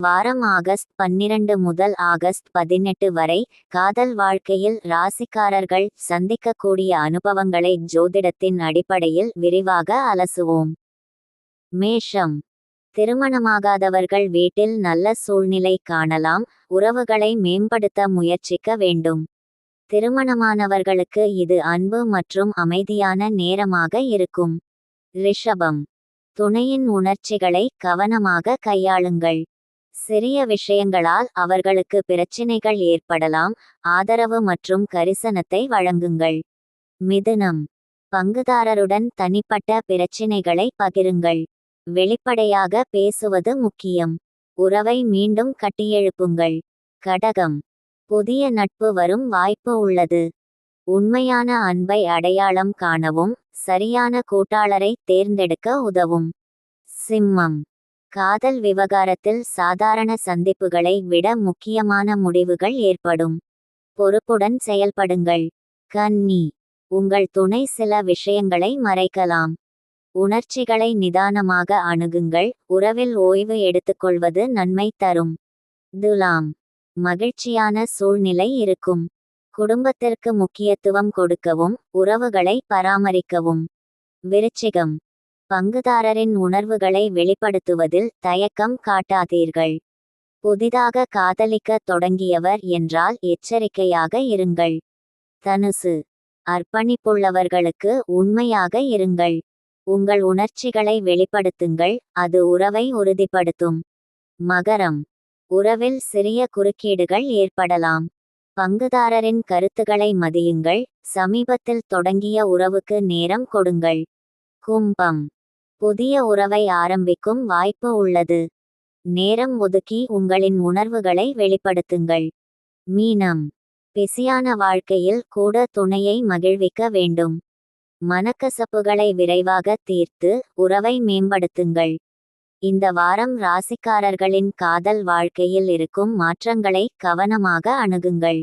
வாரம் ஆகஸ்ட் பன்னிரண்டு முதல் ஆகஸ்ட் பதினெட்டு வரை காதல் வாழ்க்கையில் ராசிக்காரர்கள் சந்திக்கக்கூடிய அனுபவங்களை ஜோதிடத்தின் அடிப்படையில் விரிவாக அலசுவோம். மேஷம். திருமணமாகாதவர்கள் வீட்டில் நல்ல சூழ்நிலை காணலாம் உறவுகளை மேம்படுத்த முயற்சிக்க வேண்டும். திருமணமானவர்களுக்கு இது அன்பு மற்றும் அமைதியான நேரமாக இருக்கும். ரிஷபம். துணையின் உணர்ச்சிகளை கவனமாக கையாளுங்கள். சிறிய விஷயங்களால் அவர்களுக்கு பிரச்சினைகள் ஏற்படலாம் ஆதரவு மற்றும் கரிசனத்தை வழங்குங்கள். மிதுனம். பங்குதாரருடன் தனிப்பட்ட பிரச்சினைகளை பகிருங்கள். வெளிப்படையாக பேசுவது முக்கியம். உறவை மீண்டும் கட்டியெழுப்புங்கள். கடகம். புதிய நட்பு வரும் வாய்ப்பு உள்ளது. உண்மையான அன்பை அடையாளம் காணவும் சரியான கூட்டாளரை தேர்ந்தெடுக்க உதவும். சிம்மம். காதல் விவகாரத்தில் சாதாரண சந்திப்புகளை விட முக்கியமான முடிவுகள் ஏற்படும். பொறுப்புடன் செயல்படுங்கள். கன்னி உங்கள் துணை சில விஷயங்களை மறைக்கலாம். உணர்ச்சிகளை நிதானமாக அணுகுங்கள். உறவில் ஓய்வு எடுத்துக்கொள்வது நன்மை தரும். துலாம் மகிழ்ச்சியான சூழ்நிலை இருக்கும். குடும்பத்திற்கு முக்கியத்துவம் கொடுக்கவும் உறவுகளை பராமரிக்கவும். விருச்சிகம் பங்குதாரரின் உணர்வுகளை வெளிப்படுத்துவதில் தயக்கம் காட்டாதீர்கள். புதிதாக காதலிக்க தொடங்கியவர் என்றால் எச்சரிக்கையாக இருங்கள். தனுசு. அர்ப்பணிப்புள்ளவர்களுக்கு உண்மையாக இருங்கள். உங்கள் உணர்ச்சிகளை வெளிப்படுத்துங்கள் அது உறவை உறுதிப்படுத்தும். மகரம். உறவில் சிறிய குறுக்கீடுகள் ஏற்படலாம். பங்குதாரரின் கருத்துக்களை மதியுங்கள் சமீபத்தில் தொடங்கிய உறவுக்கு நேரம் கொடுங்கள். கும்பம். புதிய உறவை ஆரம்பிக்கும் வாய்ப்பு உள்ளது. நேரம் ஒதுக்கி உங்களின் உணர்வுகளை வெளிப்படுத்துங்கள். மீனம். பிஸியான வாழ்க்கையில் கூட துணையை மகிழ்விக்க வேண்டும். மனக்கசப்புகளை விரைவாக தீர்த்து உறவை மேம்படுத்துங்கள். இந்த வாரம் ராசிக்காரர்களின் காதல் வாழ்க்கையில் இருக்கும் மாற்றங்களை கவனமாக அணுகுங்கள்.